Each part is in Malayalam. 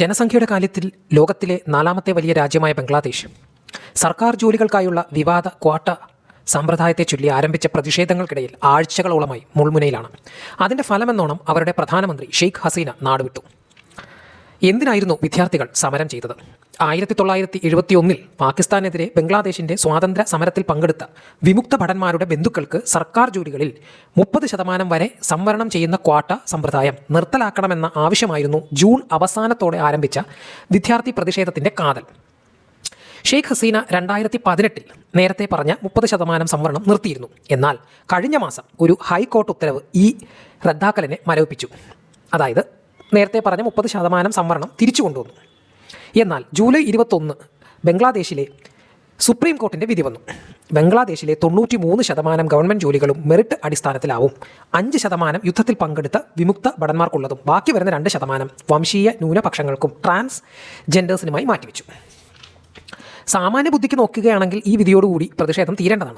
ജനസംഖ്യയുടെ കാര്യത്തിൽ ലോകത്തിലെ നാലാമത്തെ വലിയ രാജ്യമായ ബംഗ്ലാദേശ്. സർക്കാർ ജോലികൾക്കായുള്ള വിവാദ ക്വാട്ട സമ്പ്രദായത്തെ ചൊല്ലി ആരംഭിച്ച പ്രതിഷേധങ്ങൾക്കിടയിൽ ആഴ്ചകളോളമായി മുൾമുനയിലാണ്. അതിന്റെ ഫലമെന്നോണം അവരുടെ പ്രധാനമന്ത്രി ഷെയ്ഖ് ഹസീന നാടുവിട്ടു. എന്തിനായിരുന്നു വിദ്യാർത്ഥികൾ സമരം ചെയ്തത്? ആയിരത്തി തൊള്ളായിരത്തി എഴുപത്തി ഒന്നിൽ പാകിസ്ഥാനെതിരെ ബംഗ്ലാദേശിന്റെ സ്വാതന്ത്ര്യ സമരത്തിൽ പങ്കെടുത്ത വിമുക്ത ഭടന്മാരുടെ ബന്ധുക്കൾക്ക് സർക്കാർ ജോലികളിൽ മുപ്പത് ശതമാനം വരെ സംവരണം ചെയ്യുന്ന ക്വാട്ട സമ്പ്രദായം നിർത്തലാക്കണമെന്ന ആവശ്യമായിരുന്നു ജൂൺ അവസാനത്തോടെ ആരംഭിച്ച വിദ്യാർത്ഥി പ്രതിഷേധത്തിന്റെ കാതൽ. ഷെയ്ഖ് ഹസീന രണ്ടായിരത്തി പതിനെട്ടിൽ നേരത്തെ പറഞ്ഞ മുപ്പത് ശതമാനം സംവരണം നിർത്തിയിരുന്നു. എന്നാൽ കഴിഞ്ഞ മാസം ഒരു ഹൈക്കോർട്ട് ഉത്തരവ് ഈ റദ്ദാക്കലിനെ മരവിപ്പിച്ചു. അതായത് നേരത്തെ പറഞ്ഞ മുപ്പത് ശതമാനം സംവരണം തിരിച്ചു കൊണ്ടുവന്നു. എന്നാൽ ജൂലൈ ഇരുപത്തൊന്ന് ബംഗ്ലാദേശിലെ സുപ്രീം കോർട്ടിന്റെ വിധി വന്നു. ബംഗ്ലാദേശിലെ തൊണ്ണൂറ്റി മൂന്ന് ശതമാനം ഗവൺമെന്റ് ജോലികളും മെറിറ്റ് അടിസ്ഥാനത്തിലാവും അഞ്ച് ശതമാനം യുദ്ധത്തിൽ പങ്കെടുത്ത വിമുക്ത ഭടന്മാർക്കുള്ളതും. ബാക്കി വരുന്ന രണ്ട് ശതമാനം വംശീയ ന്യൂനപക്ഷങ്ങൾക്കും ട്രാൻസ് ജെൻഡേഴ്സിനുമായി മാറ്റിവെച്ചു. സാമാന്യ ബുദ്ധിക്ക് നോക്കുകയാണെങ്കിൽ ഈ വിധിയോടുകൂടി പ്രതിഷേധം തീരേണ്ടതാണ്.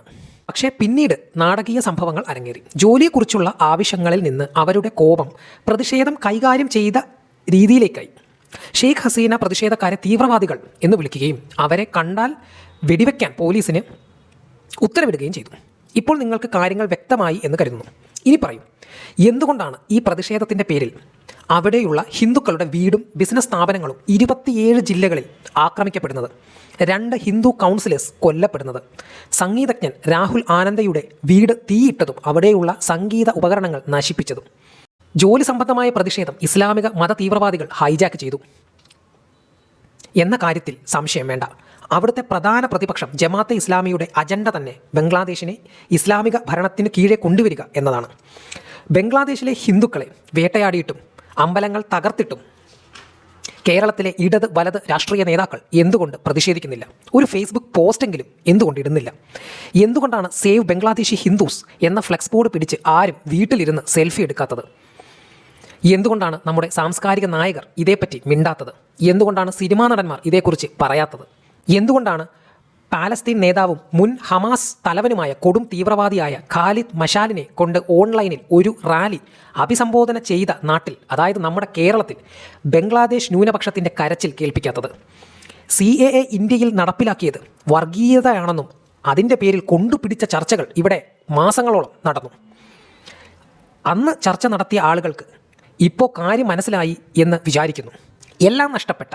പക്ഷേ പിന്നീട് നാടകീയ സംഭവങ്ങൾ അരങ്ങേറി. ജോലിയെക്കുറിച്ചുള്ള ആവശ്യങ്ങളിൽ നിന്ന് അവരുടെ കോപം പ്രതിഷേധം കൈകാര്യം ചെയ്ത രീതിയിലേക്കായി. ഷെയ്ഖ് ഹസീന പ്രതിഷേധക്കാരെ തീവ്രവാദികൾ എന്ന് വിളിക്കുകയും അവരെ കണ്ടാൽ വെടിവെക്കാൻ പോലീസിന് ഉത്തരവിടുകയും ചെയ്തു. ഇപ്പോൾ നിങ്ങൾക്ക് കാര്യങ്ങൾ വ്യക്തമായി എന്ന് കരുതുന്നു. ഇനി പറയും എന്തുകൊണ്ടാണ് ഈ പ്രതിഷേധത്തിന്റെ പേരിൽ അവിടെയുള്ള ഹിന്ദുക്കളുടെ വീടും ബിസിനസ് സ്ഥാപനങ്ങളും ഇരുപത്തിയേഴ് ജില്ലകളിൽ ആക്രമിക്കപ്പെടുന്നത്. രണ്ട് ഹിന്ദു കൗൺസിലേഴ്സ് കൊല്ലപ്പെടുന്നത്. സംഗീതജ്ഞൻ രാഹുൽ ആനന്ദയുടെ വീട് തീയിട്ടതും അവിടെയുള്ള സംഗീത ഉപകരണങ്ങൾ നശിപ്പിച്ചതും. ജോലി സംബന്ധമായ പ്രതിഷേധം ഇസ്ലാമിക മത തീവ്രവാദികൾ ഹൈജാക്ക് ചെയ്തു. എന്ന കാര്യത്തിൽ സംശയം വേണ്ട. അവിടുത്തെ പ്രധാന പ്രതിപക്ഷം ജമാഅത്തെ ഇസ്ലാമിയുടെ അജണ്ട തന്നെ ബംഗ്ലാദേശിനെ ഇസ്ലാമിക ഭരണത്തിന് കീഴെ കൊണ്ടുവരിക എന്നതാണ്. ബംഗ്ലാദേശിലെ ഹിന്ദുക്കളെ വേട്ടയാടിയിട്ടും അമ്പലങ്ങൾ തകർത്തിട്ടും കേരളത്തിലെ ഇടത് വലത് രാഷ്ട്രീയ നേതാക്കൾ എന്തുകൊണ്ട് പ്രതിഷേധിക്കുന്നില്ല? ഒരു ഫേസ്ബുക്ക് പോസ്റ്റെങ്കിലും എന്തുകൊണ്ട് ഇടുന്നില്ല? എന്തുകൊണ്ടാണ് സേവ് ബംഗ്ലാദേശി ഹിന്ദുസ് എന്ന ഫ്ലെക്സ് ബോർഡ് പിടിച്ച് ആരും വീട്ടിലിരുന്ന് സെൽഫി എടുക്കാത്തത്? എന്തുകൊണ്ടാണ് നമ്മുടെ സാംസ്കാരിക നായകർ ഇതേപ്പറ്റി മിണ്ടാത്തത്? എന്തുകൊണ്ടാണ് സിനിമാ നടന്മാർ ഇതേക്കുറിച്ച് പറയാത്തത്? എന്തുകൊണ്ടാണ് പാലസ്തീൻ നേതാവും മുൻ ഹമാസ് തലവനുമായ കൊടും തീവ്രവാദിയായ ഖാലിദ് മഷാലിനെ കൊണ്ട് ഓൺലൈനിൽ ഒരു റാലി അഭിസംബോധന ചെയ്ത നാട്ടിൽ അതായത് നമ്മുടെ കേരളത്തിൽ ബംഗ്ലാദേശ് ന്യൂനപക്ഷത്തിന്റെ കരച്ചിൽ കേൾപ്പിക്കാത്തത്. സി എ എ ഇന്ത്യയിൽ നടപ്പിലാക്കിയത് വർഗീയതയാണെന്നും അതിന്റെ പേരിൽ കൊണ്ടുപിടിച്ച ചർച്ചകൾ ഇവിടെ മാസങ്ങളോളം നടന്നു. അന്ന് ചർച്ച നടത്തിയ ആളുകൾക്ക് ഇപ്പോൾ കാര്യം മനസ്സിലായി എന്ന് വിചാരിക്കുന്നു. എല്ലാം നഷ്ടപ്പെട്ട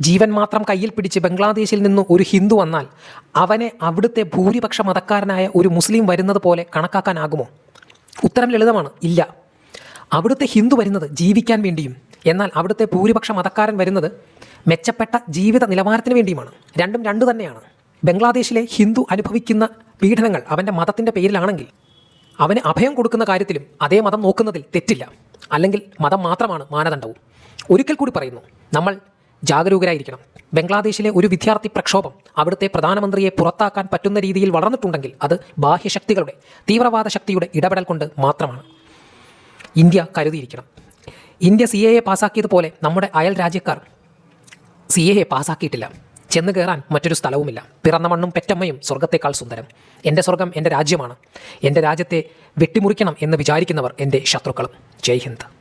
ജീവൻ മാത്രം കയ്യിൽ പിടിച്ച് ബംഗ്ലാദേശിൽ നിന്ന് ഒരു ഹിന്ദു വന്നാൽ അവനെ അവിടുത്തെ ഭൂരിപക്ഷ മതക്കാരനായ ഒരു മുസ്ലിം വരുന്നത് പോലെ കണക്കാക്കാനാകുമോ? ഉത്തരം ലളിതമാണ്. ഇല്ല. അവിടുത്തെ ഹിന്ദു വരുന്നത് ജീവിക്കാൻ വേണ്ടിയും എന്നാൽ അവിടുത്തെ ഭൂരിപക്ഷ മതക്കാരൻ വരുന്നത് മെച്ചപ്പെട്ട ജീവിത നിലവാരത്തിന് വേണ്ടിയുമാണ്. രണ്ടും രണ്ടു തന്നെയാണ്. ബംഗ്ലാദേശിലെ ഹിന്ദു അനുഭവിക്കുന്ന പീഡനങ്ങൾ അവന്റെ മതത്തിന്റെ പേരിലാണെങ്കിൽ അവന് അഭയം കൊടുക്കുന്ന കാര്യത്തിലും അതേ മതം നോക്കുന്നതിൽ തെറ്റില്ല. അല്ലെങ്കിൽ മതം മാത്രമാണ് മാനദണ്ഡവും. ഒരിക്കൽ കൂടി പറയുന്നു നമ്മൾ ജാഗരൂകരായിരിക്കണം. ബംഗ്ലാദേശിലെ ഒരു വിദ്യാർത്ഥി പ്രക്ഷോഭം അവിടുത്തെ പ്രധാനമന്ത്രിയെ പുറത്താക്കാൻ പറ്റുന്ന രീതിയിൽ വളർന്നിട്ടുണ്ടെങ്കിൽ അത് ബാഹ്യശക്തികളുടെ തീവ്രവാദ ശക്തിയുടെ ഇടപെടൽ കൊണ്ട് മാത്രമാണ്. ഇന്ത്യ കരുതിയിരിക്കണം. ഇന്ത്യ സി എ പാസ്സാക്കിയതുപോലെ നമ്മുടെ അയൽ രാജ്യക്കാർ സി എ എ പാസ്സാക്കിയിട്ടില്ല ചെന്ന് കയറാൻ മറ്റൊരു സ്ഥലവുമില്ല. പിറന്ന മണ്ണും പെറ്റമ്മയും സ്വർഗത്തേക്കാൾ സുന്ദരം. എന്റെ സ്വർഗം എന്റെ രാജ്യമാണ്. എന്റെ രാജ്യത്തെ വെട്ടിമുറിക്കണം എന്ന് വിചാരിക്കുന്നവർ എന്റെ ശത്രുക്കളും. ജയ് ഹിന്ദ്.